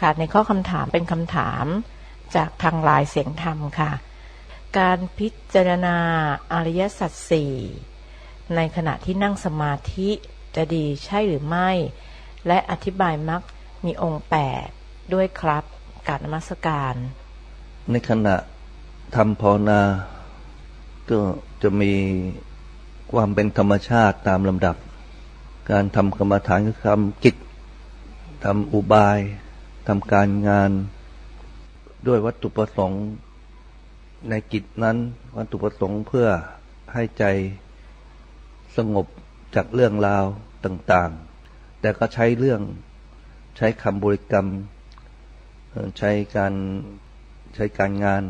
ค่ะในข้อคำถามเป็นคำถามจากทางลายเสียงธรรมค่ะ การพิจารณาอริยสัจสี่ในขณะที่นั่งสมาธิจะดีใช่หรือไม่ และอธิบายมักมีองค์แปดด้วยครับการนมัสการ ในขณะทำภาวนา ก็จะมีความเป็นธรรมชาติตามลำดับ การทำกรรมฐานคือทำกิจทำอุบาย ทำการงานด้วยวัตถุประสงค์ในกิจนั้น วัตถุประสงค์เพื่อให้ใจสงบจากเรื่องราวต่างๆ แต่ก็ใช้เรื่องใช้คำบริกรรม ใช้การใช้การงาน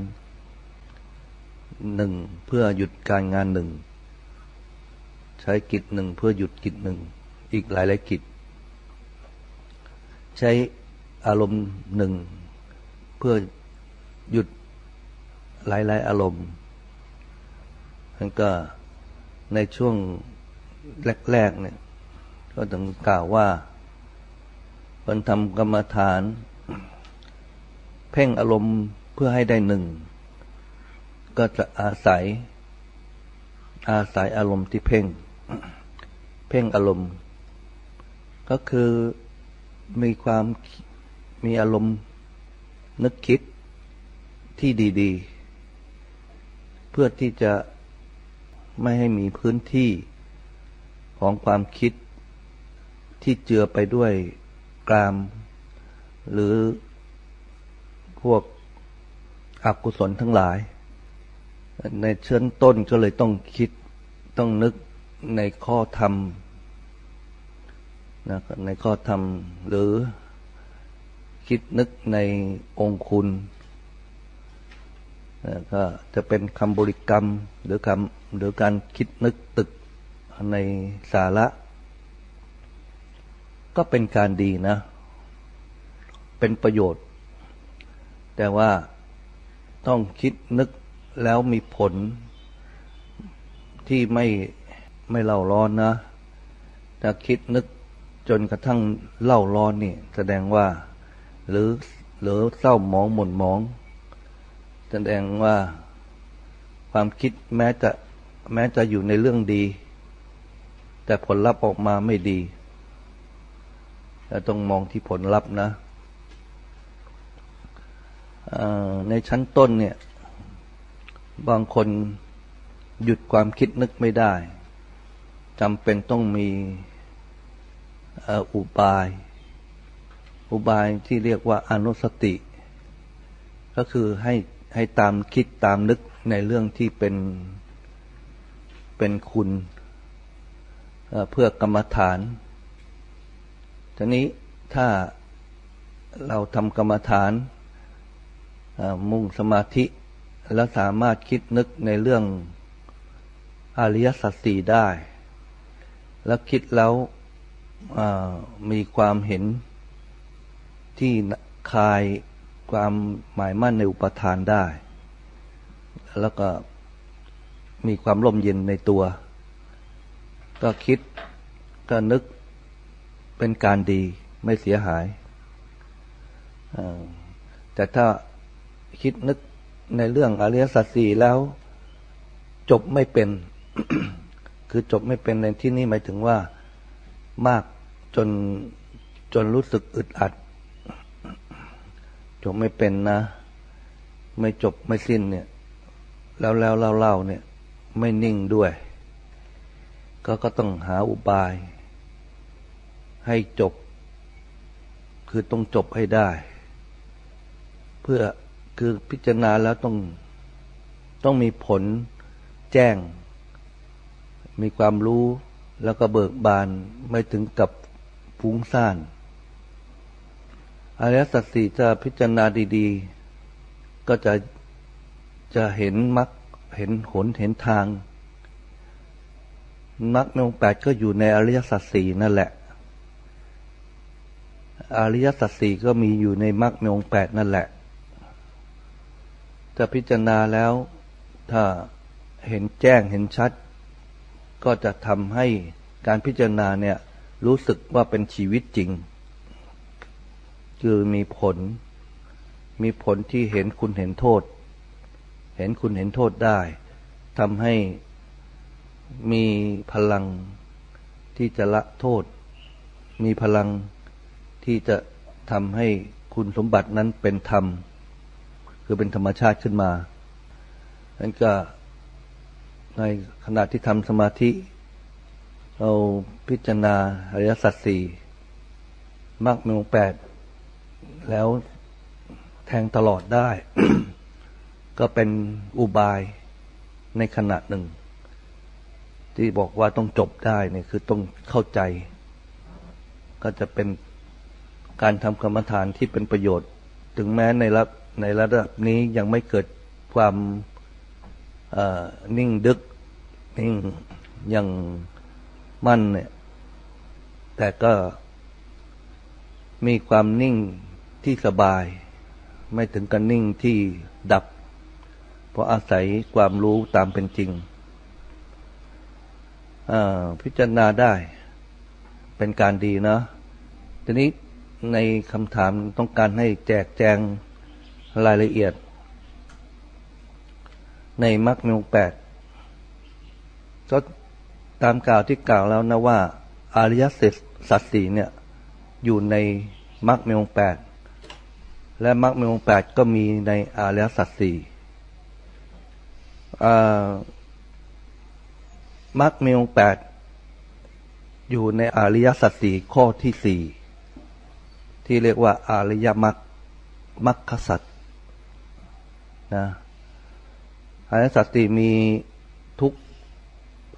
หนึ่งเพื่อหยุดการงานหนึ่ง ใช้กิจหนึ่งเพื่อหยุดกิจหนึ่ง อีกหลายหลายกิจ ใช้ อารมณ์หนึ่ง เพื่อหยุดหลายหลายๆอารมณ์แล้วก็ในช่วงแรก ๆ เนี่ย ก็ต้องกล่าวว่าคนทำกรรมฐาน เพ่งอารมณ์เพื่อให้ได้หนึ่ง ก็จะอาศัย อาศัยอารมณ์ที่เพ่ง เพ่งอารมณ์ ก็คือมีความ มีอารมณ์นึกคิดที่ดี ๆ เพื่อที่จะไม่ให้มีพื้นที่ของความคิดที่เจือไปด้วยกาม หรือพวกอกุศลทั้งหลาย ในเชิญต้นก็เลยต้องคิดต้องนึกในข้อธรรมนะในข้อธรรมหรือ คิดนึกในองคุณก็จะเป็นคำบริกรรมหรือคำหรือการคิดนึกตึกในสาระ ก็เป็นการดีนะ เป็นประโยชน์ แต่ว่าต้องคิดนึกแล้วมีผลที่ไม่ไม่เล่าร้อนนะถ้าคิดนึกจนกระทั่งเล่าร้อนนี่แสดงว่า หรือหรือเศร้าหมองหม่นหมองแสดงว่าความคิดแม้จะแม้จะอยู่ในเรื่องดี แต่ผลลัพธ์ออกมาไม่ดีเราต้องมองที่ผลลัพธ์นะในชั้นต้นเนี่ย บางคนหยุดความคิดนึกไม่ได้จำเป็นต้องมีเอ่ออุบาย อุบายที่เรียกว่าอนุสติ ก็คือให้ให้ตามคิดตามนึกในเรื่องที่เป็นเป็นคุณเเพื่อกรรมฐาน ทีนี้ถ้าเราทำกรรมฐานมุ่งสมาธิแล้วสามารถคิดนึกในเรื่องอริยสัจสี่ได้ แล้วคิดแล้วมีความเห็น ที่คลายความหมายมั่นในอุปทานได้ แล้วก็มีความร่มเย็นในตัว ก็คิดก็นึกเป็นการดีไม่เสียหายแต่ถ้าคิดนึกในเรื่องอริยสัจสี่แล้ว จบไม่เป็น คือจบไม่เป็นในที่นี้หมายถึงว่ามากจนจนรู้สึกอึดอัด จบไม่เป็นนะ ไม่จบไม่สิ้นเนี่ย แล้วแล้วเล่าเล่าเนี่ย ไม่นิ่งด้วย ก็ก็ต้องหาอุบาย ให้จบ คือต้องจบให้ได้ เพื่อคือพิจารณาแล้วต้องต้องมีผลแจ้ง มีความรู้แล้วก็เบิกบานไม่ถึงกับฟุ้งซ่าน อริยสัจสี่จะพิจารณาดีๆ ก็จะจะเห็นมรรคเห็นหนเห็นทางมรรคในองค์แปดก็อยู่ในอริยสัจสี่นั่นแหละ อริยสัจสี่ก็มีอยู่ในมรรคในองค์แปดนั่นแหละ จะพิจารณาแล้วถ้าเห็นแจ้งเห็นชัด ก็จะทำให้การพิจารณาเนี่ยรู้สึกว่าเป็นชีวิตจริง คือมีผล มีผลที่เห็นคุณเห็นโทษ เห็นคุณเห็นโทษได้ทำให้มีพลังที่จะละโทษ มีพลังที่จะทำให้คุณสมบัตินั้นเป็นธรรม คือเป็นธรรมชาติขึ้นมานั้นก็ในขณะที่ทำสมาธิ เราพิจารณาอริยสัจสี่มรรคมีองค์แปด แล้วแทงตลอดได้ ก็เป็นอุบายในขณะหนึ่ง ที่บอกว่าต้องจบได้เนี่ยคือต้องเข้าใจ ก็จะเป็นการทำกรรมฐานที่เป็นประโยชน์ ถึงแม้ในระในระดับนี้ยังไม่เกิดความนิ่งดึกนิ่งยังมั่นเนี่ยแต่ก็มีความนิ่ง ที่สบาย ไม่ถึงกับนิ่งที่ดับ เพราะอาศัยความรู้ตามเป็นจริง พิจารณาได้เป็นการดีนะ ทีนี้ในคำถามต้องการให้แจกแจงรายละเอียด ในมรรคมีองแปดก็ตามกล่าวที่กล่าวแล้วนะว่า อริยสัจสี่เนี่ย อยู่ในมรรคมีองแปด และมรรคมีองแปดก็มีในอริยสัจสี่มรรคมีองแปดอยู่ในอริยสัจสี่ข้อที่สี่ที่เรียกว่าอริยมรรคมรรคสัจนะอริยสัจสี่มีทุก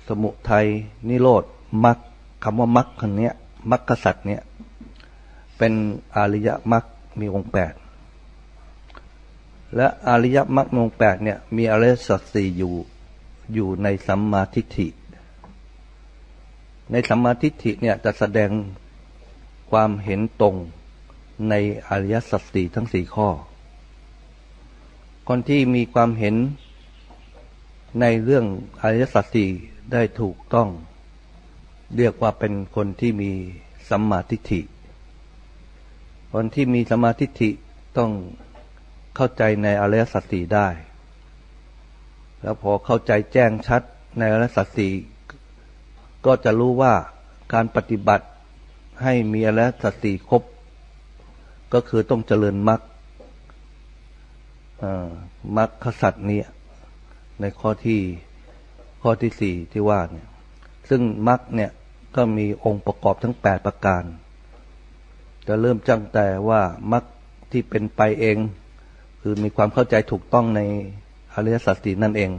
สมุทัยนิโรธมรรคคำว่ามรรคคนนี้มรรคสัจเนี่ยเป็นอริยมรรคมีองค์แปด และอริยมรรคมีองแปดเนี่ยมีอริยสัจสี่อยู่อยู่ในสัมมาทิฏฐิ ในสัมมาทิฏฐิเนี่ยจะแสดงความเห็นตรงในอริยสัจสี่ทั้งสี่ข้อ คนที่มีความเห็นในเรื่องอริยสัจสี่ได้ถูกต้อง เรียกว่าเป็นคนที่มีสัมมาทิฏฐิ คนที่มีสัมมาทิฏฐิต้อง เข้าใจในอริยสัจสี่ได้ แล้วพอเข้าใจแจ้งชัดในอริยสัจสี่ก็จะรู้ว่าการปฏิบัติให้มีอริยสัจสี่ครบ ก็คือต้องเจริญมรรคมรรคสัตว์นี้ในข้อที่ข้อที่สี่ที่ว่าเนี่ยซึ่งมรรคเนี่ยก็มีองค์ประกอบทั้งแปดประการ จะเริ่มจังแต่ว่ามรรคที่เป็นไปเอง คือมีความเข้าใจถูกต้องในอริยสัจสีนั่นเอง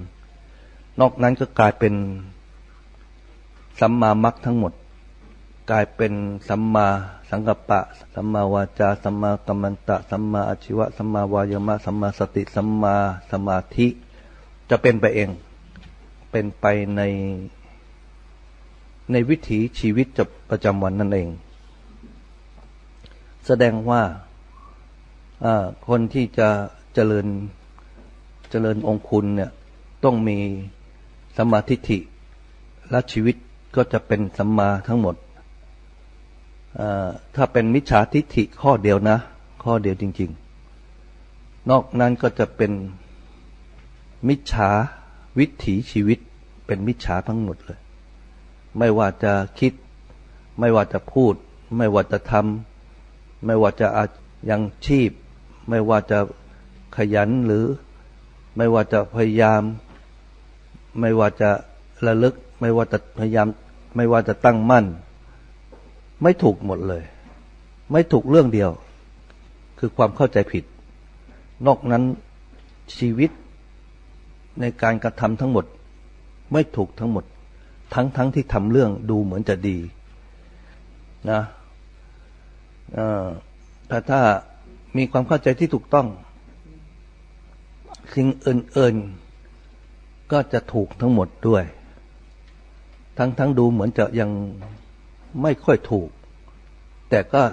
นอกนั้นก็กลายเป็นสัมมามรรคทั้งหมด กลายเป็นสัมมาสังกัปปะ สัมมาวาจา สัมมากัมมันตะ สัมมาอาชีวะ สัมมาวายมะ สัมมาสติ สัมมาสมาธิ จะเป็นไปเอง เป็นไปใน ในวิถีชีวิตจะประจำวันนั่นเอง แสดงว่าคนที่จะ เจริญเจริญองคุณเนี่ยต้องมีสัมมาทิฏฐิและชีวิตก็จะเป็นสัมมาทั้งหมด ถ้าเป็นมิจฉาทิฏฐิข้อเดียวนะ ข้อเดียวจริง ๆ นอกนั้นก็จะเป็นมิจฉาวิถีชีวิตเป็นมิจฉาทั้งหมดเลย ไม่ว่าจะคิด ไม่ว่าจะพูด ไม่ว่าจะทำไม่ว่าจะยังชีพ ไม่ว่าจะ ขยันหรือไม่ว่าจะพยายาม ไม่ว่าจะระลึก ไม่ว่าจะพยายาม ไม่ว่าจะตั้งมั่น ไม่ถูกหมดเลย ไม่ถูกเรื่องเดียว คือความเข้าใจผิด นอกนั้นชีวิตในการกระทำทั้งหมด ไม่ถูกทั้งหมด ทั้งทั้งที่ทำเรื่องดูเหมือนจะดี นะแต่ถ้ามีความเข้าใจที่ถูกต้อง สิ่งอื่นๆ ก็จะถูกทั้งหมดด้วย ทั้งทั้งดูเหมือนจะยังไม่ค่อยถูก แต่ก็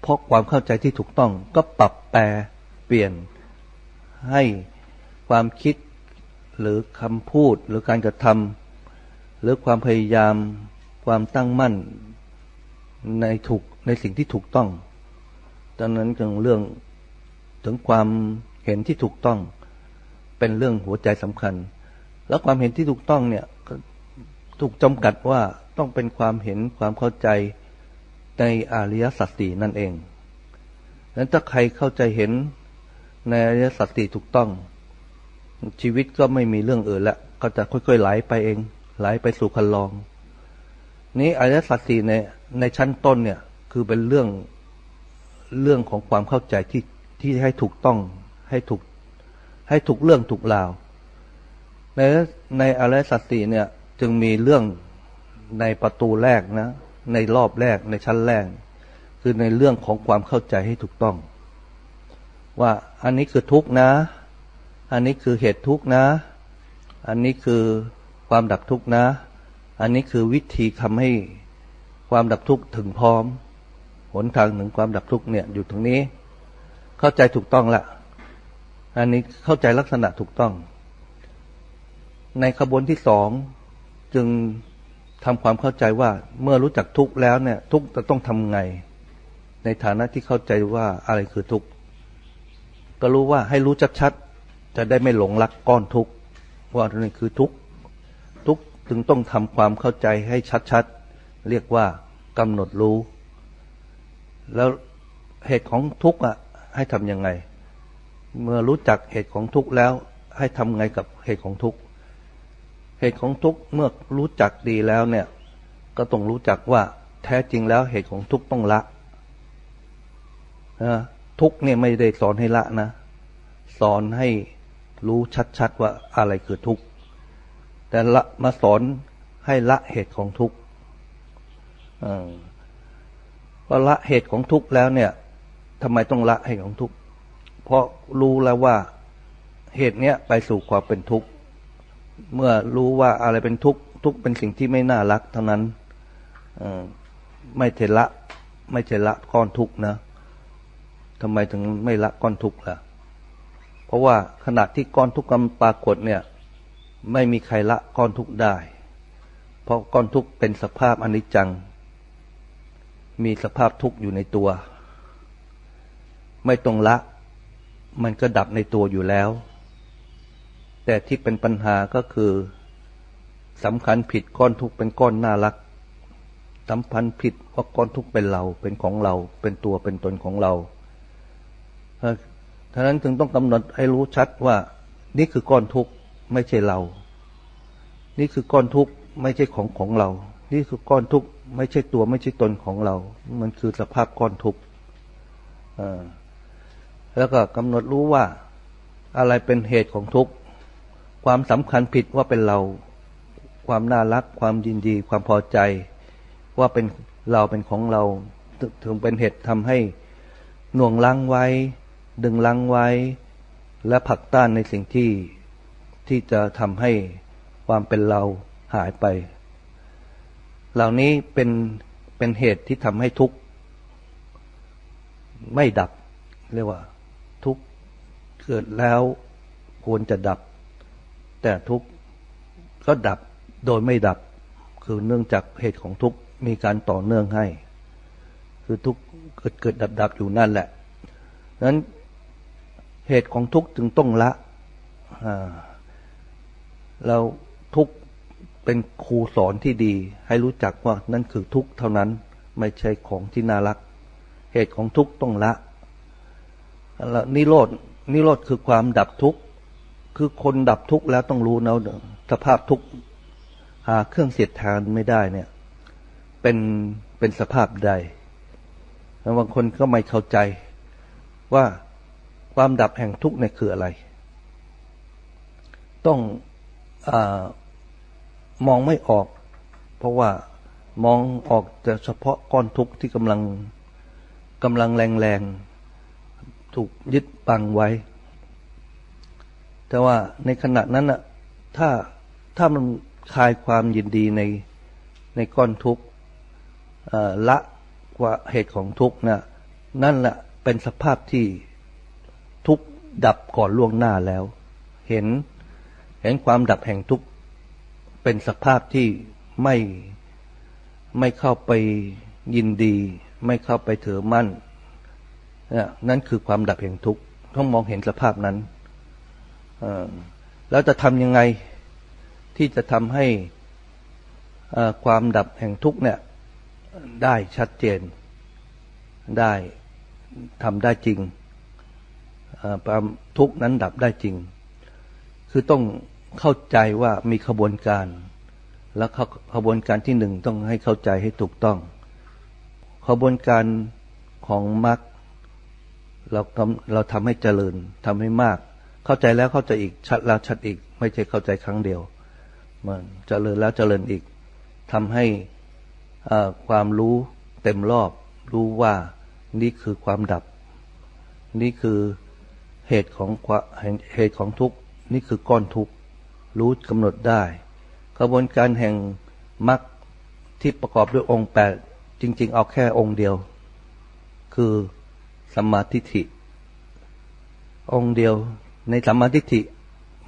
เพราะความเข้าใจที่ถูกต้อง ก็ปรับแปลเปลี่ยนให้ความคิดหรือคำพูดหรือการกระทำหรือความพยายามความตั้งมั่นในถูกในสิ่งที่ถูกต้องดังนั้นจึงเรื่องถึงความเห็นที่ถูกต้อง เป็นเรื่องหัวใจสำคัญ แล้วความเห็นที่ถูกต้องเนี่ยก็ถูกจำกัดว่าต้องเป็นความเห็นความเข้าใจในอริยสัจสี่นั่นเองนั้นถ้าใครเข้าใจเห็นในอริยสัจสี่ถูกต้อง ชีวิตก็ไม่มีเรื่องอื่นละก็จะค่อยๆไหลไปเองไหลไปสู่คันลอง นี้อริยสัจสี่ในในชั้นต้นเนี่ยคือเป็นเรื่องเรื่องของความเข้าใจที่ที่ให้ถูกต้องให้ถูก ให้ถูกเรื่องถูกราว ในในอริยสัจสี่เนี่ย จึงมีเรื่องในประตูแรกนะ ในรอบแรกในชั้นแรก คือในเรื่องของความเข้าใจให้ถูกต้อง ว่าอันนี้คือทุกข์นะ อันนี้คือเหตุทุกข์นะ อันนี้คือความดับทุกข์นะ อันนี้คือวิธีทำให้ความดับทุกข์ถึงพร้อม หนทางถึงความดับทุกข์เนี่ยอยู่ตรงนี้ เข้าใจถูกต้องละ อันนี้เข้าใจลักษณะถูกต้อง ในขบวนที่สองจึงทำความเข้าใจว่าเมื่อรู้จักทุกข์แล้วเนี่ย ทุกข์จะต้องทำไง ในฐานะที่เข้าใจว่าอะไรคือทุกข์ก็รู้ว่าให้รู้ชัดๆจะได้ไม่หลงรักก้อนทุกข์ว่านี่คือทุกข์ทุกข์จึงต้องทำความเข้าใจให้ชัดๆเรียกว่ากำหนดรู้ แล้วเหตุของทุกข์อะให้ทำยังไง เมื่อรู้จักเหตุของทุกข์แล้ว ให้ทำไงกับเหตุของทุกข์เหตุของทุกข์เมื่อรู้จักดีแล้วเนี่ย ก็ต้องรู้จักว่าแท้จริงแล้วเหตุของทุกข์ต้องละนะทุกข์เนี่ยไม่ได้สอนให้ละนะ สอนให้รู้ชัดๆว่าอะไรคือทุกข์แต่ละมาสอนให้ละเหตุของทุกข์พอละเหตุของทุกข์แล้วเนี่ยทำไมต้องละเหตุของทุกข์ เพราะรู้แล้วว่าเหตุเนี้ยไปสู่ความเป็นทุกข์ เมื่อรู้ว่าอะไรเป็นทุกข์ทุกข์เป็นสิ่งที่ไม่น่ารักเท่านั้นไม่เทละ ไม่เทละก้อนทุกข์นะทำไมถึงไม่ละก้อนทุกข์ล่ะ เพราะว่าขณะที่ก้อนทุกข์กำปรากฏเนี่ย ไม่มีใครละก้อนทุกข์ได้ เพราะก้อนทุกข์เป็นสภาพอนิจจัง มีสภาพทุกข์อยู่ในตัว ไม่ต้องละ มันก็ดับในตัวอยู่แล้ว แต่ที่เป็นปัญหาก็คือสำคัญผิดก้อนทุกเป็นก้อนน่ารักสำคัญผิดว่าก้อนทุกเป็นเราเป็นของเรา เป็นตัวเป็นตนของเราท่านั้นถึงต้องกำหนดให้รู้ชัดว่า นี่คือก้อนทุกไม่ใช่เรา นี่คือก้อนทุกไม่ใช่ของของเรา นี่คือก้อนทุกไม่ใช่ตัวไม่ใช่ตนของเรา มันคือสภาพก้อนทุกอ่า แล้วก็กำหนดรู้ว่าอะไรเป็นเหตุของทุกข์ ความสำคัญผิดว่าเป็นเรา ความน่ารัก ความยินดี ความพอใจ ว่าเป็นเราเป็นของเรา ถึงเป็นเหตุทำให้หน่วงลังไว้ ดึงลังไว้ และผลักต้านในสิ่งที่ที่จะทำให้ความเป็นเราหายไป เหล่านี้เป็นเป็นเหตุที่ทำให้ทุกข์ไม่ดับเรียกว่า เกิดแล้วควรจะดับ แต่ทุกข์ก็ดับโดยไม่ดับ คือเนื่องจากเหตุของทุกข์มีการต่อเนื่องให้ คือทุกข์เกิดเกิดดับดับอยู่นั่นแหละนั้นเหตุของทุกข์จึงต้องละเราทุกข์เป็นครูสอนที่ดี ให้รู้จักว่านั่นคือทุกข์เท่านั้นไม่ใช่ของที่น่ารัก เหตุของทุกข์ต้องละแล้วนิโรธ นิโรธคือความดับทุกข์ คือคนดับทุกข์แล้วต้องรู้นะสภาพทุกข์หาเครื่องเสียดทานไม่ได้เนี่ย เป็นเป็นสภาพใดแล้วบางคนก็ไม่เข้าใจว่าความดับแห่งทุกข์เนี่ยคืออะไร ต้องอมองไม่ออก เพราะว่ามองออกแต่เฉพาะก้อนทุกข์ที่กำลังกำลังแรงๆ ถูกยึดปังไว้ แต่ว่าในขณะนั้นอะถ้าถ้ามันคลายความยินดีในในก้อนทุกข์ละกว่าเหตุของทุกข์นะนั่นแหละเป็นสภาพที่ทุกข์ดับก่อนล่วงหน้าแล้ว เห็นเห็นความดับแห่งทุกข์เป็นสภาพที่ไม่ไม่เข้าไปยินดี ไม่เข้าไปถือมั่น นั่นคือความดับแห่งทุกข์ต้องมองเห็นสภาพนั้นแล้วจะทำยังไงที่จะทำให้ความดับแห่งทุกข์เนี่ย ได้ชัดเจน ได้ทำได้จริงความทุกข์นั้นดับได้จริง คือต้องเข้าใจว่ามีขบวนการ แล้วขขบวนการที่หนึ่งต้องให้เข้าใจให้ถูกต้อง ขบวนการของมรรค เราทำเราทำให้เจริญทำให้มาก เข้าใจแล้วเข้าใจอีกชัดแล้วชัดอีก ไม่ใช่เข้าใจครั้งเดียว มันเจริญแล้วเจริญอีกทำให้ความรู้เต็มรอบ รู้ว่านี่คือความดับ นี่คือเหตุของเหตุของทุกข์นี่คือก้อนทุกข์รู้กำหนดได้กระบวนการแห่งมรรคที่ประกอบด้วยองค์แปดจริง ๆ เอาแค่องค์เดียว คือ สัมมาทิฏฐิ องค์เดียวในสัมมาทิฏฐิ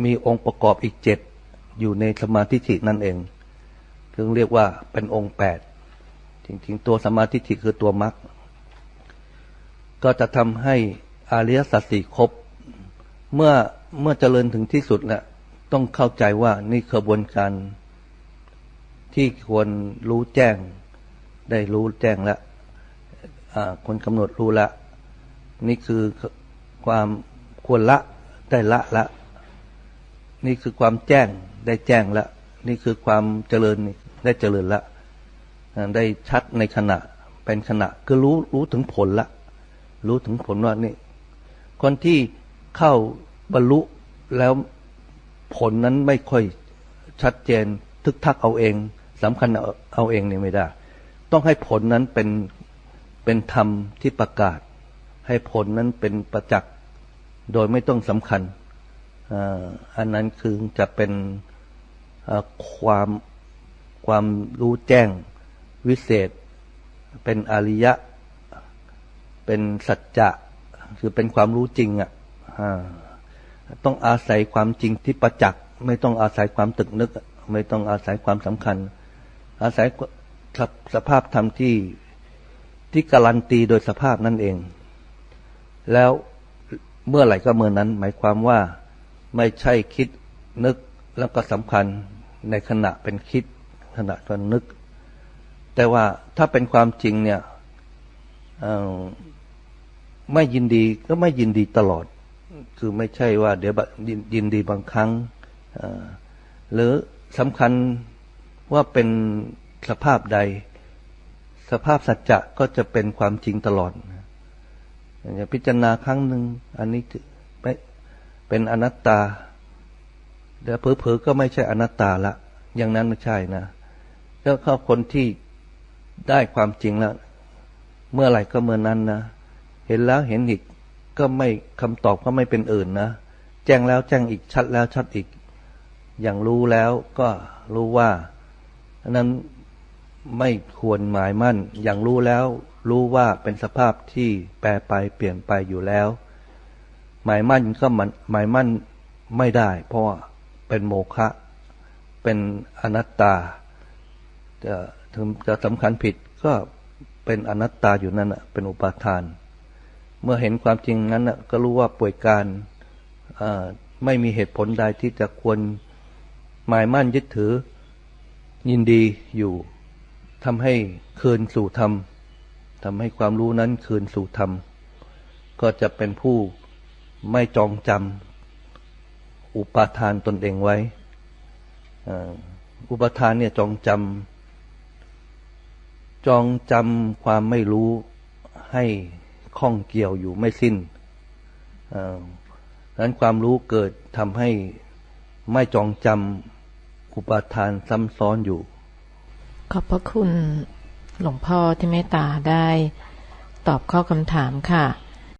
มีองค์ประกอบอีกเจ็ดอยู่ในสัมมาทิฏฐินั่นเองถึงเรียกว่าเป็นองค์แปดจริงๆ ตัวสัมมาทิฏฐิคือตัวมรรคก็จะทำให้อริยสัจสี่ครบ เมื่อเมื่อเจริญถึงที่สุดแหล้วต้องเข้าใจว่านี่กระบวนการที่ควรรู้แจ้ง ได้รู้แจ้งแล้วคนกำหนดรู้ละ นี่คือความควรละได้ละละ นี่คือความแจ้งได้แจ้งละ นี่คือความเจริญได้เจริญละ ได้ชัดในขณะเป็นขณะคือรู้รู้ถึงผลละ รู้ถึงผลว่านี่คนที่เข้าบรรลุแล้วผลนั้นไม่ค่อยชัดเจนทึกทักเอาเองสำคัญเอาเอาเองเนี่ยไม่ได้ ต้องให้ผลนั้นเป็นเป็นธรรมที่ประกาศ ให้ผลนั้นเป็นประจักษ์โดยไม่ต้องสำคัญ อันนั้นคือจะเป็นความความรู้แจ้งวิเศษ เป็นอริยะ เป็นสัจจะ คือเป็นความรู้จริงอะอ่าต้องอาศัยความจริงที่ประจักษ์ไม่ต้องอาศัยความตึกนึก ไม่ต้องอาศัยความสำคัญ อาศัยสสภาพธรรมที่ที่การันตีโดยสภาพนั่นเอง แล้วเมื่อไหร่ก็เมื่อนั้น หมายความว่าไม่ใช่คิดนึกแล้วก็สำคัญในขณะเป็นคิดขณะตอนนึก แต่ว่าถ้าเป็นความจริงเนี่ยไม่ยินดีก็ไม่ยินดีตลอด คือไม่ใช่ว่า เดี๋ยวบะยินยินดีบางครั้งหรือสำคัญว่าเป็นสภาพใด สภาพสัจจะก็จะเป็นความจริงตลอด อย่างพิจารณาครั้งหนึ่งอันนี้ไม่เป็นอนัตตาเดี๋ยวเผลอๆก็ไม่ใช่อนัตตาละ อย่างนั้นไม่ใช่นะแล้วเขาคนที่ได้ความจริงแล้ว เมื่อไหร่ก็เมื่อนั้นนะเห็นแล้วเห็นอีกก็ไม่คำตอบก็ไม่เป็นอื่นนะแจ้งแล้วแจ้งอีกชัดแล้วชัดอีก อย่างรู้แล้วก็รู้ว่านนั้นไม่ควรหมายมั่น อย่างรู้แล้ว รู้ว่าเป็นสภาพที่แปรไปเปลี่ยนไปอยู่แล้ว หมายมั่นก็มันหมายมั่นไม่ได้ เพราะเป็นโมฆะเป็นอนัตตา จะถึงจะสำคัญผิดก็เป็นอนัตตาอยู่นั่นนะเป็นอุปาทาน เมื่อเห็นความจริงนั้นก็รู้ว่าป่วยการไม่มีเหตุผลใดที่จะควรหมายมั่นยึดถือยินดีอยู่ทำให้คืนสู่ธรรม ทำให้ความรู้นั้นคืนสู่ธรรม ก็จะเป็นผู้ไม่จองจำอุปาทานตนเองไว้ อุปาทานเนี่ยจองจำจองจำความไม่รู้ให้ข้องเกี่ยวอยู่ไม่สิ้นดังนั้นความรู้เกิดทำให้ไม่จองจำอุปาทานซ้ำซ้อนอยู่ ขอบพระคุณ หลวงพ่อที่เมตตาได้ ตอบข้อคำถามค่ะ